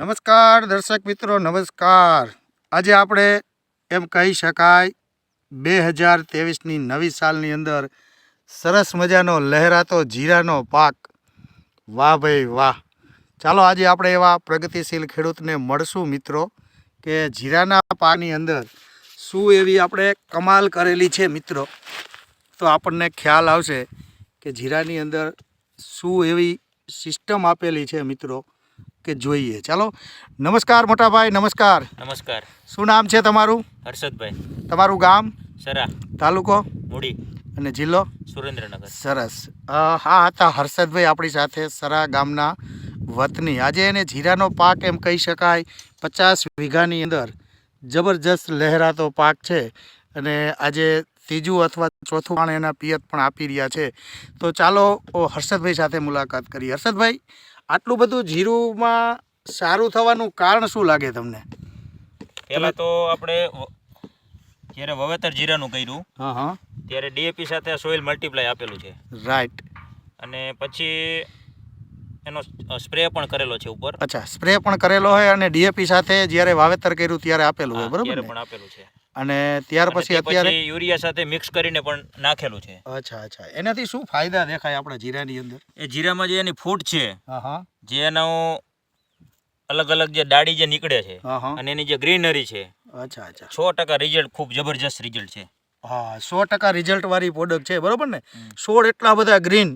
નમસ્કાર, દર્શક મિત્રો, નમસ્કાર. આજે આપણે એમ કહી શકાય, બે હજાર ત્રેવીસની નવી સાલની અંદર સરસ મજાનો લહેરાતો જીરાનો પાક. વાહ ભાઈ વાહ. ચાલો આજે આપણે એવા પ્રગતિશીલ ખેડૂતને મળશું મિત્રો કે જીરાના પાકની અંદર શું એવી આપણે કમાલ કરેલી છે મિત્રો. તો આપણને ખ્યાલ આવશે કે જીરાની અંદર શું એવી સિસ્ટમ આપેલી છે મિત્રો. કે જોઈએ. ચાલો. નમસ્કાર મોટાભાઈ નમસ્કાર. નમસ્કાર. શું નામ છે તમારું? હર્ષદભાઈ. તમારું ગામ? સરા. તાલુકો? મૂડી. અને જિલ્લો? સુરેન્દ્રનગર. સરસ. હા હતા હર્ષદભાઈ આપણી સાથે સરા ગામના વતની. આજે એને જીરાનો પાક એમ કહી શકાય પચાસ વીઘાની અંદર જબરજસ્ત લહેરાતો પાક છે. અને આજે ત્રીજું અથવા ચોથું પાણી એના પિયત પણ આપી રહ્યા છે. તો ચાલો હર્ષદભાઈ સાથે મુલાકાત કરીએ. હર્ષદભાઈ આટલું બધું જીરુમાં સારું થવાનું કારણ શું લાગે તમને? પહેલાં તો આપણે જ્યારે વાવેતર જીરાનું કર્યું હા હા. ત્યારે ડીએપી સાથે સોઇલ મલ્ટીપ્લાય આપેલું છે. રાઈટ. અને પછી એનો સ્પ્રે પણ કરેલો છે ઉપર. અચ્છા સ્પ્રે પણ કરેલો હોય અને ડીએપી સાથે જ્યારે વાવેતર કર્યું ત્યારે આપેલું હોય બરોબર પણ આપેલું છે. અને ત્યાર પછી અત્યારે યુરિયા સાથે મિક્સ કરીને પણ નાખેલું છે. અચ્છા અચ્છા. એનાથી શું ફાયદા દેખાય આપણા જીરાની અંદર? એ જીરામાં જે એની ફૂટ છે જે એનો અલગ અલગ જે ડાળી જે નીકળે છે અને એની જે ગ્રીનરી છે અચ્છા અચ્છા. સો ટકા રિઝલ્ટ ખૂબ જબરજસ્ત રિઝલ્ટ છે. હા સો ટકા રિઝલ્ટ વાળી પ્રોડક્ટ છે બરોબર ને? સોળ એટલા બધા ગ્રીન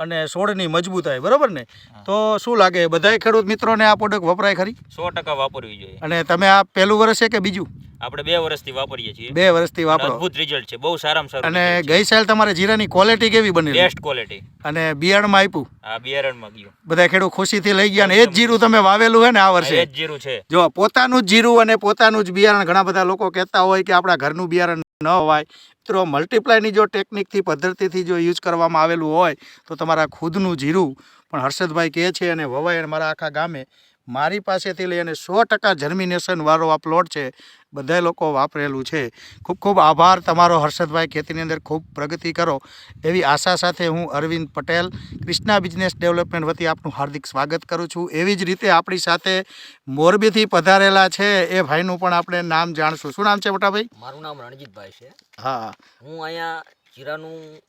અને સોળની મજબૂતાઈ બરોબર ને? તો શું લાગે? બધાય ખેડૂત મિત્રોને આ પ્રોડક્ટ વપરાય ખરી? સો ટકા વાપરવી જોઈએ. અને તમે આ પહેલું વર્ષ છે કે બીજું? આપણે બે વર્ષથી વાપરીએ છીએ. બે વર્ષથી વાપરો. અદ્ભુત રિઝલ્ટ છે. બહુ સારામાં સારું અને ગઈ સાલ તમારે જીરાની ક્વોલિટી કેવી બની બેસ્ટ ક્વોલિટી અને બિયારણમાં આપ્યું? આ બિયારણમાં ગયું. બધા ખેડૂત ખુશીથી લઈ ગયા અને એ જ જીરું તમે વાવેલું હે ને આ વર્ષે? એ જ જીરું છે. જો પોતાનું જ જીરું અને પોતાનું જ બિયારણ ઘણા બધા લોકો કહેતા હોય કે આપણા ઘરનું બિયારણ ન હોય. મિત્રો મલ્ટીપ્લાયની જો ટેકનિકથી પદ્ધતિથી જો યુઝ કરવામાં આવેલું હોય તો તમારા ખુદનું જીરું. પણ હર્ષદભાઈ કહે છે અને વવાય મારા આખા ગામે મારી પાસેથી લઈ અને સો ટકા જર્મિનેશન વાળો આ પ્લોટ છે. બધા લોકો વાપરેલું છે. ખૂબ ખૂબ આભાર તમારો હર્ષદભાઈ ખેતીની અંદર ખૂબ પ્રગતિ કરો. એવી આશા સાથે હું અરવિંદ પટેલ ક્રિષ્ના બિઝનેસ ડેવલપમેન્ટ વતી આપનું હાર્દિક સ્વાગત કરું છું. એવી જ રીતે આપણી સાથે મોરબીથી પધારેલા છે એ ભાઈનું પણ આપણે નામ જાણશું. શું નામ છે મોટાભાઈ? મારું નામ રણજીતભાઈ છે. હા. હું અહીંયા જીરાનું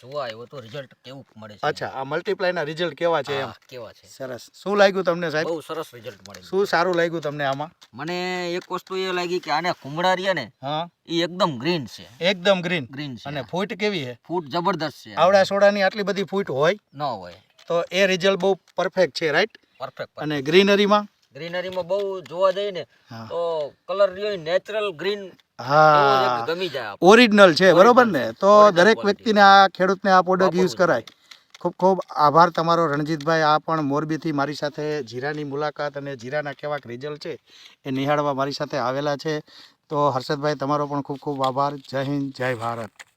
જોવા આવ્યો તો રિઝલ્ટ કેવું મળે છે? અચ્છા આ મલ્ટીપ્લાયના રિઝલ્ટ કેવા છે એમ? કેવા છે? સરસ. શું લાગ્યું તમને સાહેબ? બહુ સરસ રિઝલ્ટ મળે શું સારું લાગ્યું તમને આમાં? મને એક વસ્તુ એ લાગી કે આને કુમળા રહ્યા ને હા. એ એકદમ ગ્રીન છે. એકદમ ગ્રીન ગ્રીન છે. અને ફૂટ કેવી છે? ફૂટ જબરદસ્ત છે. આવડા સોડાની આટલી બધી ફૂટ હોય ન હોય. તો એ રિઝલ્ટ બહુ પરફેક્ટ છે રાઈટ પરફેક્ટ અને ગ્રીનરીમાં ગ્રીનરીમાં બહુ જોવા જઈએ ને તો કલર રહ્યો નેચરલ ગ્રીન હા. ગમી જાય ઓરિજિનલ છે બરોબર ને? તો દરેક વ્યક્તિને આ ખેડૂતને આ પ્રોડક્ટ યુઝ કરાય. ખૂબ ખૂબ આભાર તમારો, રણજીતભાઈ. આ પણ મોરબીથી મારી સાથે જીરાની મુલાકાત અને જીરાના કેવાક રિઝલ્ટ છે એ નિહાળવા મારી સાથે આવેલા છે. તો હર્ષદભાઈ, તમારો પણ ખૂબ ખૂબ આભાર. જય હિન્દ, જય ભારત.